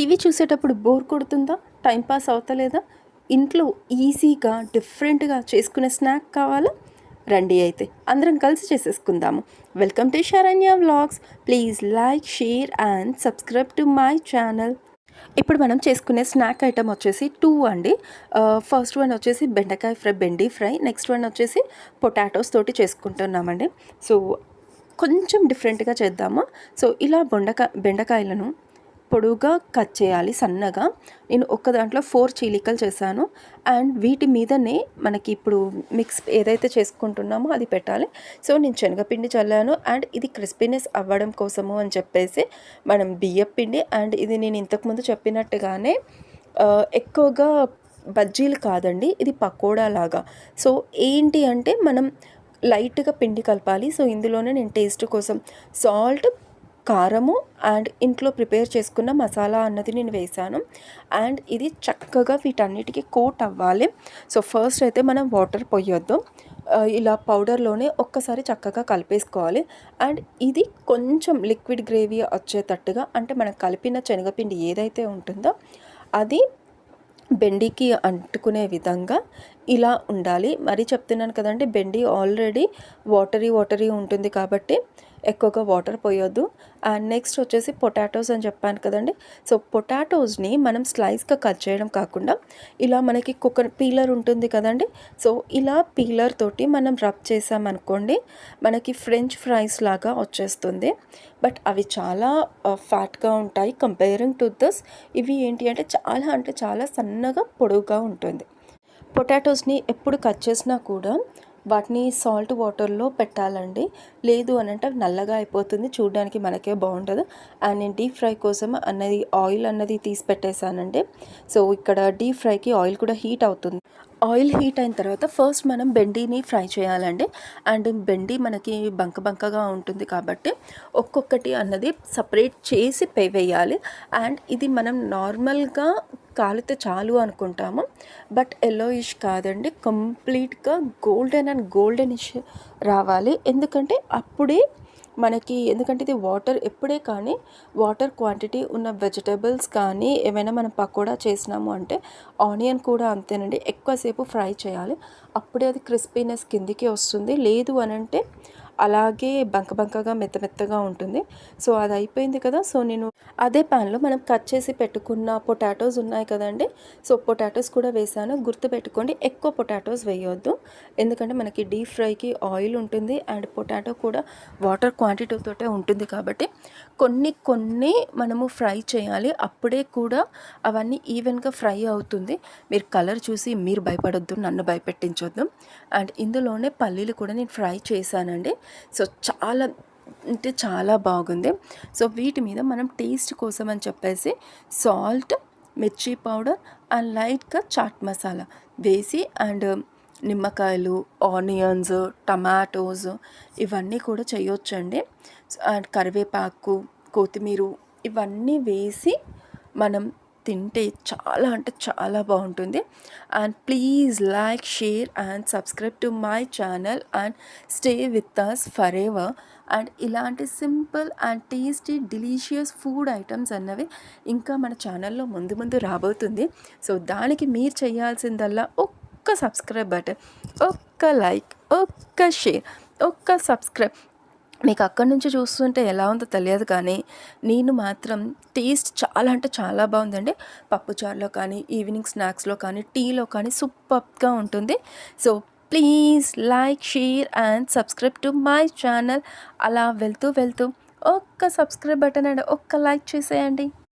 TV చూసేటప్పుడు bore కొడుతుందా? Timepass అవుతలేదా? ఇంట్లో ఈజీగా డిఫరెంట్గా చేసుకునే స్నాక్ కావాలా? రండి అయితే అందరం కలిసి చేసేసుకుందాము. Welcome to Saranya vlogs. Please like share and subscribe to my channel. ఇప్పుడు మనం చేసుకునే స్నాక్ ఐటమ్ వచ్చేసి టూ అండి. ఫస్ట్ వన్ వచ్చేసి బెండకాయ fry bhindi fry. Next one వచ్చేసి పొటాటోస్ తోటి చేసుకుంటున్నామండి. సో కొంచెం డిఫరెంట్గా చేద్దాము? సో ఇలా బొండకాయ బెండకాయలను పొడువుగా కట్ చేయాలి సన్నగా. నేను ఒక్క దాంట్లో ఫోర్ చీలికలు చేశాను. అండ్ వీటి మీదనే మనకి ఇప్పుడు మిక్స్ ఏదైతే చేసుకుంటున్నామో అది పెట్టాలి. సో నేను శనగపిండి చల్లాను. అండ్ ఇది క్రిస్పీనెస్ అవ్వడం కోసము అని చెప్పేసి మనం బియ్యం పిండి అండ్ ఇది నేను ఇంతకుముందు చెప్పినట్టుగానే ఎక్కువగా బజ్జీలు కాదండి ఇది పకోడా లాగా. సో ఏంటి అంటే మనం లైట్గా పిండి కలపాలి. సో ఇందులోనే నేను టేస్ట్ కోసం సాల్ట్ కారము అండ్ ఇంట్లో ప్రిపేర్ చేసుకున్న మసాలా అన్నది నేను వేసాను అండ్ ఇది చక్కగా వీటన్నిటికీ కోట్ అవ్వాలి. సో ఫస్ట్ అయితే మనం వాటర్ పోయొద్దు ఇలా పౌడర్లోనే ఒక్కసారి చక్కగా కలిపేసుకోవాలి. అండ్ ఇది కొంచెం లిక్విడ్ గ్రేవీ వచ్చేటట్టుగా అంటే మనం కలిపిన శనగపిండి ఏదైతే ఉంటుందో అది బెండికి అంటుకునే విధంగా ఇలా ఉండాలి. మరి చెప్తున్నాను కదండి బెండి ఆల్రెడీ వాటరీ వాటరీ ఉంటుంది కాబట్టి ఎక్కువగా వాటర్ పోయొద్దు. అండ్ నెక్స్ట్ వచ్చేసి పొటాటోస్ అని చెప్పాను కదండి. సో పొటాటోస్ని మనం స్లైస్గా కట్ చేయడం కాకుండా ఇలా మనకి కుక్క పీలర్ ఉంటుంది కదండి. సో ఇలా పీలర్ తోటి మనం రబ్ చేసామనుకోండి మనకి ఫ్రెంచ్ ఫ్రైస్ లాగా వచ్చేస్తుంది. బట్ అవి చాలా ఫ్యాట్గా ఉంటాయి కంపేరింగ్ టు దస్. ఇవి ఏంటి అంటే చాలా అంటే చాలా సన్నగా పొడవుగా ఉంటుంది. పొటాటోస్ని ఎప్పుడు కట్ చేసినా కూడా వాటిని సాల్ట్ వాటర్లో పెట్టాలండి. లేదు అని అంటే నల్లగా అయిపోతుంది. చూడడానికి మనకే బాగుంటుంది అండ్ నేను డీప్ ఫ్రై కోసం అన్నది ఆయిల్ అన్నది తీసి పెట్టేశానండి. సో ఇక్కడ డీప్ ఫ్రైకి ఆయిల్ కూడా హీట్ అవుతుంది. ఆయిల్ హీట్ అయిన తర్వాత ఫస్ట్ మనం బెండీని ఫ్రై చేయాలండి. అండ్ బెండి మనకి బంక బంకగా ఉంటుంది కాబట్టి ఒక్కొక్కటి అన్నది సపరేట్ చేసి పే వేయాలి. అండ్ ఇది మనం నార్మల్గా కాలితే చాలు అనుకుంటాము. బట్ ఎల్లోయిష్ కాదండి. కంప్లీట్గా గోల్డెన్ అండ్ గోల్డెనిష్ రావాలి. ఎందుకంటే అప్పుడే మనకి ఎందుకంటే ఇది వాటర్ ఎప్పుడే కానీ వాటర్ క్వాంటిటీ ఉన్న వెజిటేబుల్స్ కానీ ఏమైనా మనం పకోడా చేసినాము అంటే ఆనియన్ కూడా అంతేనండి. ఎక్కువసేపు ఫ్రై చేయాలి. అప్పుడే అది క్రిస్పీనెస్ కిందికి వస్తుంది. లేదు అని అంటే అలాగే బంక బంకగా మెత్త మెత్తగా ఉంటుంది. సో అది అయిపోయింది కదా. సో నేను అదే ప్యాన్లో మనం కట్ చేసి పెట్టుకున్న పొటాటోస్ ఉన్నాయి కదండి. సో పొటాటోస్ కూడా వేసాను గుర్తుపెట్టుకోండి ఎక్కువ పొటాటోస్ వేయొద్దు. ఎందుకంటే మనకి డీప్ ఫ్రైకి ఆయిల్ ఉంటుంది అండ్ పొటాటో కూడా వాటర్ క్వాంటిటీతోటే ఉంటుంది కాబట్టి కొన్ని కొన్ని మనము ఫ్రై చేయాలి. అప్పుడే కూడా అవన్నీ ఈవెన్గా ఫ్రై అవుతుంది. మీరు కలర్ చూసి మీరు భయపడొద్దు నన్ను భయపెట్టించొద్దు. అండ్ ఇందులోనే పల్లీలు కూడా నేను ఫ్రై చేశానండి. సో చాలా అంటే చాలా బాగుంది. సో వీటి మీద మనం టేస్ట్ కోసం అని చెప్పేసి సాల్ట్ మిర్చి పౌడర్ అండ్ లైట్గా చాట్ మసాలా వేసి అండ్ నిమ్మకాయలు ఆనియన్స్ టమాటోస్ ఇవన్నీ కూడా చేయొచ్చండి. అండ్ కరివేపాకు కొత్తిమీర ఇవన్నీ వేసి మనం తింటే చాలా అంటే చాలా బాగుంటుంది. And please like share and subscribe to my channel and stay with us forever and ఇలాంటి simple and tasty delicious food items అన్నవి ఇంకా మన ఛానల్లో ముందు ముందు రాబోతుంది. సో దానికి మీరు చేయాల్సిందల్లా ఒక్క సబ్స్క్రైబ్ బటన్ ఒక్క లైక్ ఒక్క షేర్ ఒక్క సబ్స్క్రైబ్ మీకు అక్కడి నుంచి చూస్తుంటే ఎలా ఉందో తెలియదు కానీ నేను మాత్రం టేస్ట్ చాలా అంటే చాలా బాగుందండి. పప్పుచారులో కానీ ఈవినింగ్ స్నాక్స్లో కానీ టీలో కానీ సూపర్గా ఉంటుంది. So please like share and subscribe to my channel. అలా వెళ్తూ వెళ్తూ ఒక్క సబ్స్క్రైబ్ బటన్ అండి ఒక్క లైక్ చేసేయండి.